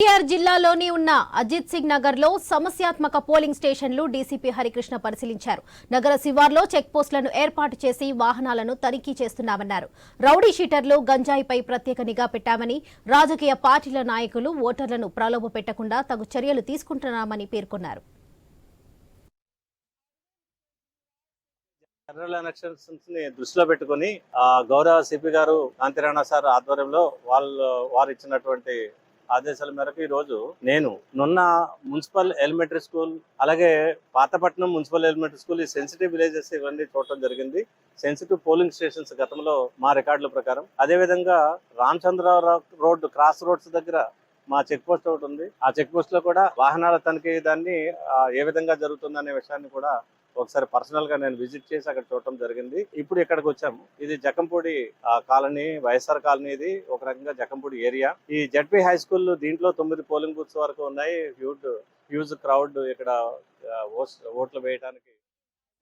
ఎన్టీఆర్ జిల్లాలోని ఉన్న అజిత్ సింగ్ నగర్లో సమస్యాత్మక పోలింగ్ స్టేషన్లు డీసీపీ హరికృష్ణ పరిశీలించారు. నగర శివార్లో చెక్ పోస్టులను ఏర్పాటు చేసి వాహనాలను తనిఖీ చేస్తున్నామన్నారు. రౌడీ షీటర్లు గంజాయిపై ప్రత్యేక నిఘా పెట్టామని రాజకీయ పార్టీల నాయకులు ఓటర్లను ప్రలోభ పెట్టకుండా తగు చర్యలు తీసుకుంటున్నామని పేర్కొన్నారు. జనరల్ ఎలక్షన్స్ని దృష్టిలో పెట్టుకుని గౌరవ సిపి గారు కాంతిరాణా సార్ ఆధ్వర్యంలో వాళ్ళు వారు ఇచ్చినటువంటి ఆదేశాల మేరకు ఈ రోజు నేను నున్న మున్సిపల్ ఎలిమెంటరీ స్కూల్ అలాగే పాతపట్నం మున్సిపల్ ఎలిమెంటరీ స్కూల్ ఈ సెన్సిటివ్ విలేజెస్ ఇవన్నీ చూడటం జరిగింది. సెన్సిటివ్ పోలింగ్ స్టేషన్స్ గతంలో మా రికార్డుల ప్రకారం. అదేవిధంగా రామచంద్రరావు రోడ్ క్రాస్ రోడ్స్ దగ్గర మా చెక్ పోస్ట్ ఒకటి ఉంది. ఆ చెక్ పోస్ట్లో కూడా వాహనాల తనిఖీ దాన్ని ఏ విధంగా జరుగుతుందనే విషయాన్ని కూడా ఒకసారి పర్సనల్గా నేను విజిట్ చేసి అక్కడ చూడటం జరిగింది. ఇప్పుడు ఇక్కడికి వచ్చాము ఇది జకంపూడి కాలనీ వైఎస్ఆర్ కాలనీ ఇది ఒక రకంగా జకంపూడి ఏరియా. ఈ జడ్పీ హై స్కూల్ దీంట్లో తొమ్మిది పోలింగ్ బూత్స్ వరకు ఉన్నాయి. హ్యూజ్ హ్యూజ్ క్రౌడ్ ఇక్కడ ఓట్లు వేయడానికి